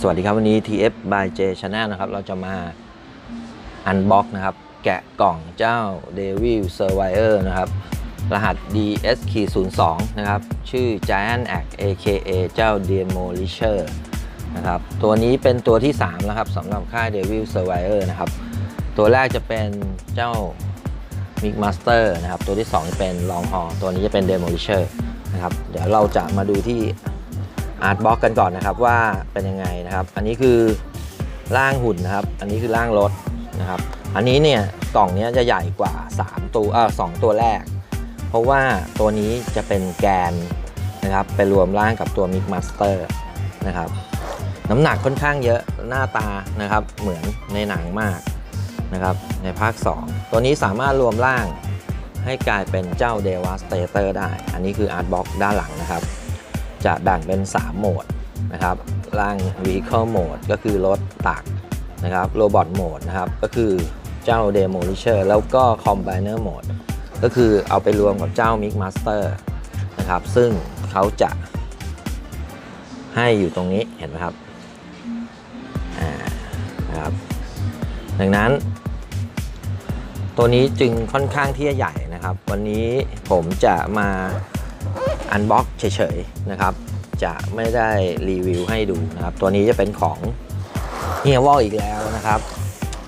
สวัสดีครับวันนี้ TF by J Channel นะครับ เราจะมาอันบ็อกนะครับ แกะกล่องเจ้า Devil Survivor นะครับ รหัส DS 02 นะครับ ชื่อ Giant Act AKA เจ้า Demolisher นะครับ ตัวนี้เป็นตัวที่3แล้วครับสำหรับค่าย Devil Survivor นะครับ ตัวแรกจะเป็นเจ้า Mix Master นะครับ ตัวที่2จะเป็น Long Haul ตัวนี้จะเป็น Demolisher นะครับ เดี๋ยวเราจะมาดูที่ อาร์ตบ็อกกันก่อนนะครับว่าเป็นยังไงนะครับ อันนี้คือร่างหุ่นนะครับ อันนี้คือร่างรถนะครับ อันนี้เนี่ยกล่องนี้จะใหญ่กว่า 3 ตัวเออสตัวแรก เพราะว่าตัวนี้จะเป็นแกนนะครับไปรวมร่างกับตัว Mix Master นะครับน้ำหนักค่อนข้างเยอะหน้าตานะครับเหมือนในหนังมากนะครับในภาค 2 ตัวนี้สามารถรวมร่างให้กลายเป็นเจ้า Devastator ได้ อันนี้คืออาร์ตบ็อกด้านหลังนะครับ จะแบ่งเป็น 3 โหมดนะครับร่าง Vehicle Mode ก็คือรถตักนะครับ Robot Mode นะครับ ก็คือเจ้า Demolisher แล้วก็ Combiner Mode ก็คือเอาไปรวมกับเจ้า Mix Master นะครับ ซึ่งเขาจะให้อยู่ตรงนี้เห็นไหมครับอ่านะครับดังนั้น ตัวนี้จึงค่อนข้างที่จะใหญ่นะครับ วันนี้ผมจะมา อันบ็อกเฉยๆนะครับ จะไม่ได้รีวิวให้ดูนะครับ ตัวนี้จะเป็นของเฮียวอลอีกแล้วนะครับ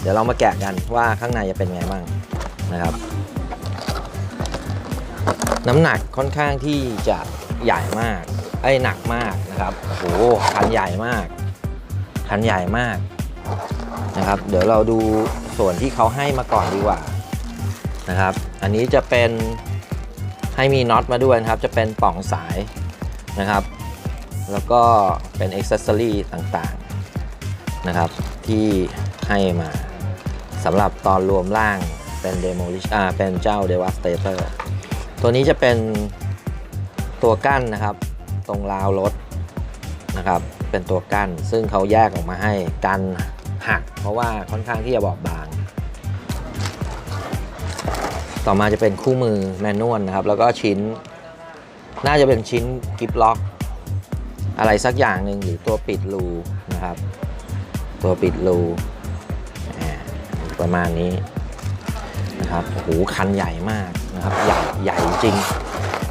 เดี๋ยวเรามาแกะกันว่าข้างในจะเป็นไงบ้างนะครับ น้ำหนักค่อนข้างที่จะใหญ่มากไอ้หนักมากนะครับโอ้โหคันใหญ่มากคันใหญ่มากนะครับ เดี๋ยวเราดูส่วนที่เขาให้มาก่อนดีกว่านะครับ อันนี้จะเป็น ให้มีน็อตมาด้วยนะครับ จะเป็นปล่องสายนะครับ แล้วก็เป็นอ็อกเซอรี่ต่างๆนะครับ ที่ให้มาสำหรับตอนรวมร่างเป็น Demolish อ่าเป็นเจ้า Devastator ตัวนี้จะเป็นตัวกั้นนะครับ ตรงราวรถนะครับ เป็นตัวกั้นซึ่งเขาแยกออกมาให้กันหัก เพราะว่าค่อนข้างที่จะบอบบาง ต่อมาจะเป็นคู่มือแมนนวลนะครับ แล้วก็ชิ้น น่าจะเป็นชิ้นกิฟล็อก อะไรสักอย่างหนึ่งหรือตัวปิดรูนะครับ ตัวปิดรูประมาณนี้นะครับโอ้โหคันใหญ่มากนะครับ ใหญ่ใหญ่จริง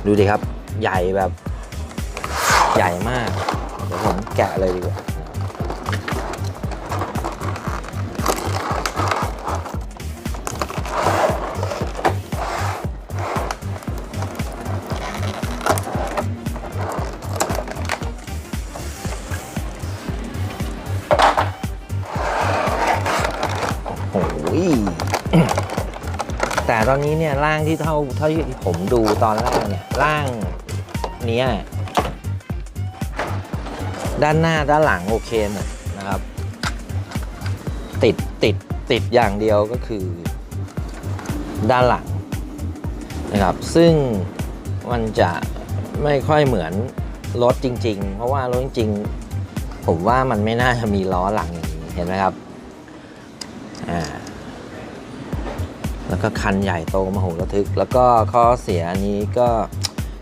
ดูดิครับ ใหญ่แบบ ใหญ่มาก เดี๋ยวผมแกะเลยดีกว่า แต่ตอนนี้เนี่ยร่างที่เท่าเท่าที่ผมดูตอนแรกเนี่ยร่างเนี้ยด้านหน้าด้านหลังโอเคหมดนะครับ ติดติดติดอย่างเดียวก็คือ ด้านหลังนะครับ ซึ่งมันจะไม่ค่อยเหมือนรถจริง ๆ เพราะว่ารถจริงๆผมว่ามันไม่น่าจะมีล้อหลังอย่างนี้เห็นไหมครับอ่า แล้วก็คันใหญ่โตมโหระทึก แล้วก็ข้อเสียอันนี้ก็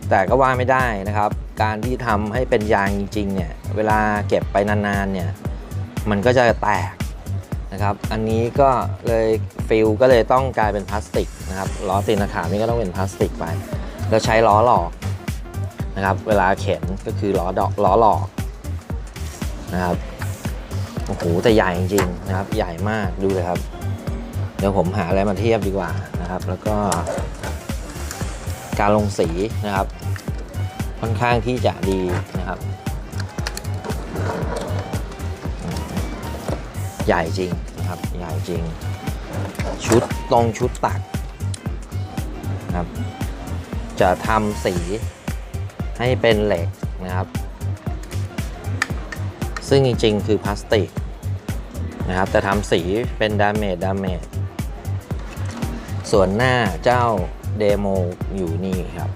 แต่ก็ว่าไม่ได้นะครับ การที่ทำให้เป็นยางจริงๆเนี่ยเวลาเก็บไปนานๆเนี่ยมันก็จะแตกนะครับ อันนี้ก็เลยฟิลก็เลยต้องกลายเป็นพลาสติกนะครับล้อตีนขานี่ก็ต้องเป็นพลาสติกไป แล้วใช้ล้อหลอกนะครับ เวลาเข็นก็คือล้อดอกล้อหลอกนะครับโอ้โหแต่ใหญ่จริงๆนะครับ ใหญ่มากดูเลยครับ เดี๋ยวผมหาอะไรมาเทียบดีกว่านะครับ แล้วก็ การลงสีนะครับ ค่อนข้างที่จะดีนะครับ ใหญ่จริงนะครับ ใหญ่จริง ชุดตรงชุดตักนะครับ จะทำสีให้เป็นเหล็กนะครับ ซึ่งจริงๆ คือพลาสติกนะครับ แต่ทำสีเป็นดาเมจดาเมจ ส่วนหน้าเจ้าเดโมอยู่นี่ครับ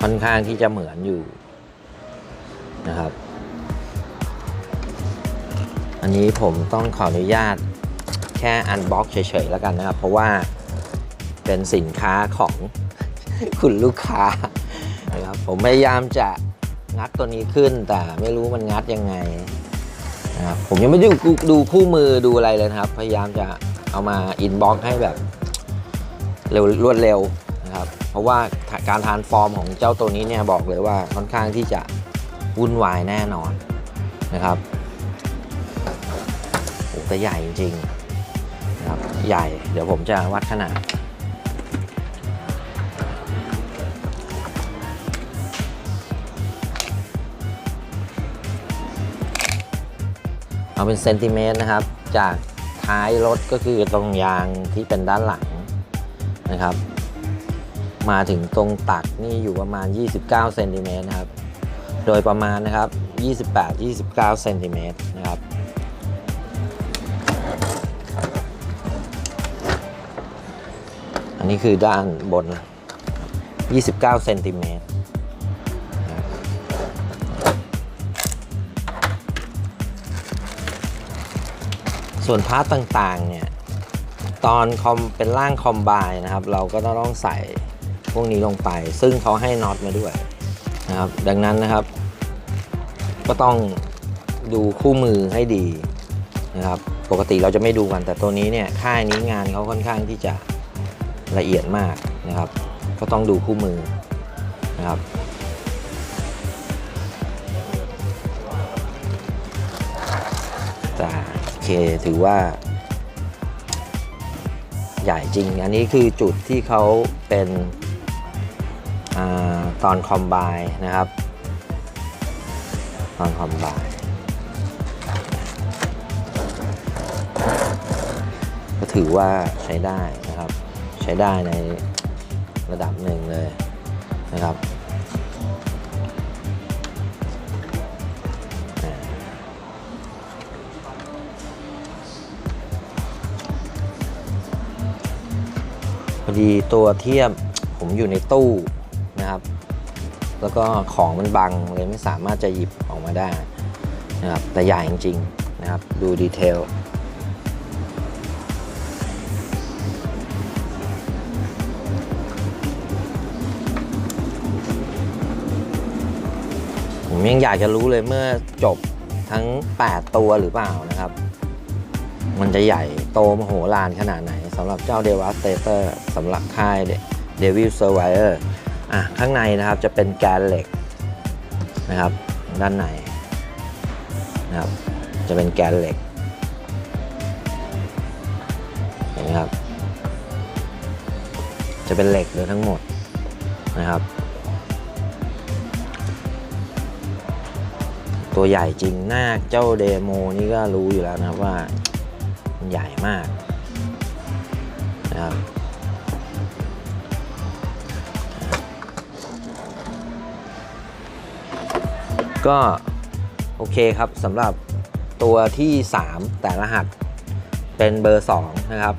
ค่อนข้างที่จะเหมือนอยู่นะครับ อันนี้ผมต้องขออนุญาตแค่อันบ็อกเฉยๆแล้วกันนะครับ เพราะว่าเป็นสินค้าของคุณลูกค้านะครับผมพยายามจะงัดตัวนี้ขึ้นแต่ไม่รู้มันงัดยังไงนะครับผมยังไม่ได้ดูดูคู่มือดูอะไรเลยนะครับ พยายามจะ เอามาอินบ็อกให้แบบเร็วรวดเร็วนะครับ เพราะว่าการทานฟอร์มของเจ้าตัวนี้เนี่ยบอกเลยว่าค่อนข้างที่จะวุ่นวายแน่นอนนะครับโอ้แต่ใหญ่จริงๆนะครับใหญ่ เดี๋ยวผมจะวัดขนาดเอาเป็นเซนติเมตรนะครับจาก ท้ายรถก็คือตรงยางที่เป็นด้านหลังนะครับ มาถึงตรงตักนี่อยู่ประมาณ 29เซนติเมตรนะครับ โดยประมาณนะครับ 28-29เซนติเมตรนะครับอันนี้คือด้านบน 29เซนติเมตร ส่วนพาร์ตต่างๆเนี่ยตอนคอมเป็นร่างคอมไบนะครับ เราก็ต้องใส่พวกนี้ลงไป ซึ่งเขาให้น็อตมาด้วยนะครับ ดังนั้นนะครับ ก็ต้องดูคู่มือให้ดีนะครับ ปกติเราจะไม่ดูกันแต่ตัวนี้เนี่ยค่ายนี้งานเขาค่อนข้างที่จะละเอียดมากนะครับ ก็ต้องดูคู่มือนะครับแต่โอ เคถือว่า ใหญ่จริง อันนี้คือจุดที่เขาเป็นอตอนคอมไบนะครับ ตอนคอมไบก็ถือว่าใช้ได้นะครับ ใช้ได้ในระดับหนึ่งเลยนะครับ พอดีตัวเทียบผมอยู่ในตู้นะครับ แล้วก็ของมันบังเลยไม่สามารถจะหยิบออกมาได้นะครับแต่ใหญ่จริงๆนะครับ ดูดีเทลผมยังอยากจะรู้เลยเมื่อจบทั้ง 8 ตัวหรือเปล่านะครับ มันจะใหญ่โตมโหฬารขนาดไหน สำหรับเจ้า Devastator สำหรับค่าย Devil Survivor อะข้างในนะครับจะเป็นแกนเหล็กนะครับด้านในนะครับจะเป็นแกนเหล็กเห็นไหมครับ จะเป็นเหล็กเลยทั้งหมดนะครับ ตัวใหญ่จริงหน้าเจ้าเดโมนี่ก็รู้อยู่แล้วนะว่ามันใหญ่มาก นะครับก็โอเคครับสำหรับตัวที่ 3 แต่รหัสเป็นเบอร์ 2 นะครับ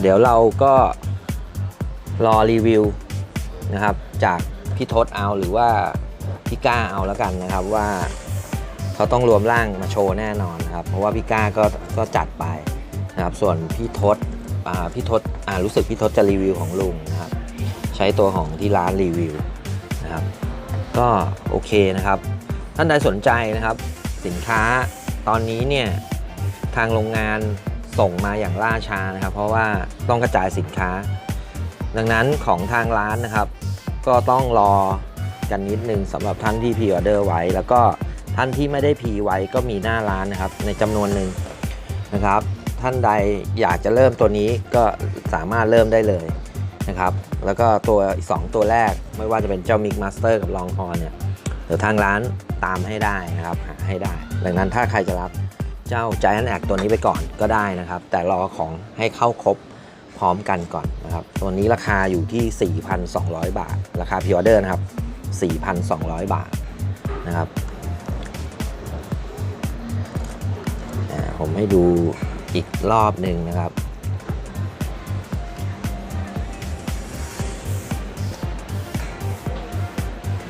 เดี๋ยวเราก็รอรีวิวนะครับ จากพี่ทศเอาหรือว่าพี่ก้าเอาแล้วกันนะครับว่าเขาต้องรวมร่างมาโชว์แน่นอนนะครับ เพราะว่าพี่ก้าก็ก็จัดไปนะครับ ส่วนพี่ทศ พี่ทศรู้สึกพี่ทศจะรีวิวของลุงนะครับ ใช้ตัวของที่ร้านรีวิวนะครับ ก็โอเคนะครับ ท่านใดสนใจนะครับ สินค้าตอนนี้เนี่ยทางโรงงานส่งมาอย่างล่าช้านะครับ เพราะว่าต้องกระจายสินค้า ดังนั้นของทางร้านนะครับ ก็ต้องรอกันนิดนึงสำหรับท่านที่พรีออเดอร์ไว้ แล้วก็ท่านที่ไม่ได้พรีไว้ก็มีหน้าร้านนะครับ ในจำนวนหนึ่งนะครับ ท่านใดอยากจะเริ่มตัวนี้ก็สามารถเริ่มได้เลยนะครับ แล้วก็ตัวอีกสองตัวแรกไม่ว่าจะเป็นเจ้ามิกมาสเตอร์กับลองฮอเนี่ย เดี๋ยวทางร้านตามให้ได้นะครับหาให้ได้ ดังนั้นถ้าใครจะรับเจ้า Giant a c ตัวนี้ไปก่อนก็ได้นะครับ แต่รอของให้เข้าครบพร้อมกันก่อนนะครับ ตัวนี้ราคาอยู่ที่ 4,200 บาท ราคาพิออเดอร์นะครับ 4,200 บาทนะครับผมให้ดู อีกรอบหนึ่งนะครับ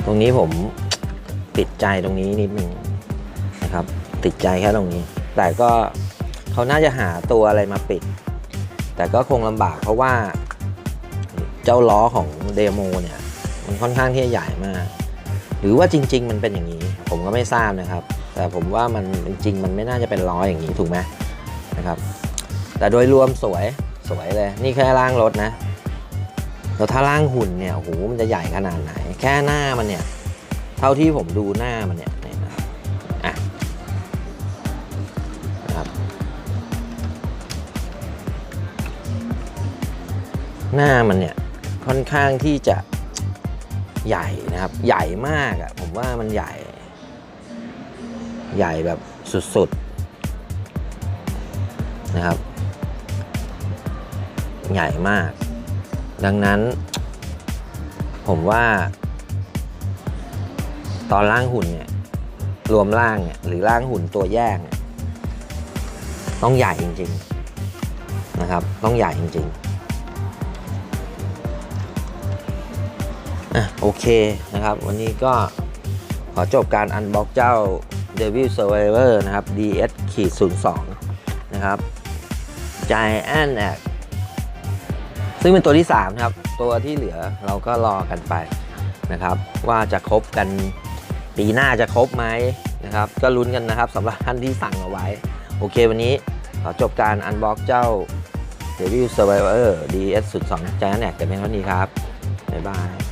ตรงนี้ผมติดใจตรงนี้นิดนึงนะครับ ติดใจแค่ตรงนี้ แต่ก็เขาน่าจะหาตัวอะไรมาปิด แต่ก็คงลำบากเพราะว่าเจ้าล้อของเดโมเนี่ย มันค่อนข้างที่จะใหญ่มาก หรือว่าจริง ๆ มันเป็นอย่างนี้ ผมก็ไม่ทราบนะครับ แต่ผมว่ามันจริงๆมันไม่น่าจะเป็นล้ออย่างนี้ถูกไหม นะครับ แต่โดยรวมสวยสวยเลย นี่แค่ล่างรถนะแล้วถ้าล่างหุ่นเนี่ยโอ้โหมันจะใหญ่ขนาดไหน แค่หน้ามันเนี่ย เท่าที่ผมดูหน้ามันเนี่ยนะครับอะนะครับหน้ามันเนี่ยค่อนข้างที่จะใหญ่นะครับ ใหญ่มากอะ่ะผมว่ามันใหญ่ ใหญ่แบบสุดๆ นะครับ ใหญ่มาก ดังนั้น ผมว่า ตอนล่างหุ่นเนี่ย รวมล่างเนี่ยหรือล่างหุ่นตัวแยกเนี่ยต้องใหญ่จริง ๆ นะครับ ต้องใหญ่จริง ๆอะโอเคนะครับ วันนี้ก็ขอจบการอันบ็อกเจ้า Devil Survivor นะครับ DS ขีด02 นะครับ Giant Act ซึ่งเป็นตัวที่3นะครับ ตัวที่เหลือเราก็รอกันไปนะครับ ว่าจะครบกันปีหน้าจะครบไหมนะครับ ก็ลุ้นกันนะครับสำหรับท่านที่สั่งเอาไว้ โอเควันนี้ขอจบการอันบล็อกเจ้า Devil Survivor DS 02 Giant Act แต่เพียงเท่านี้ครับ บ๊ายบาย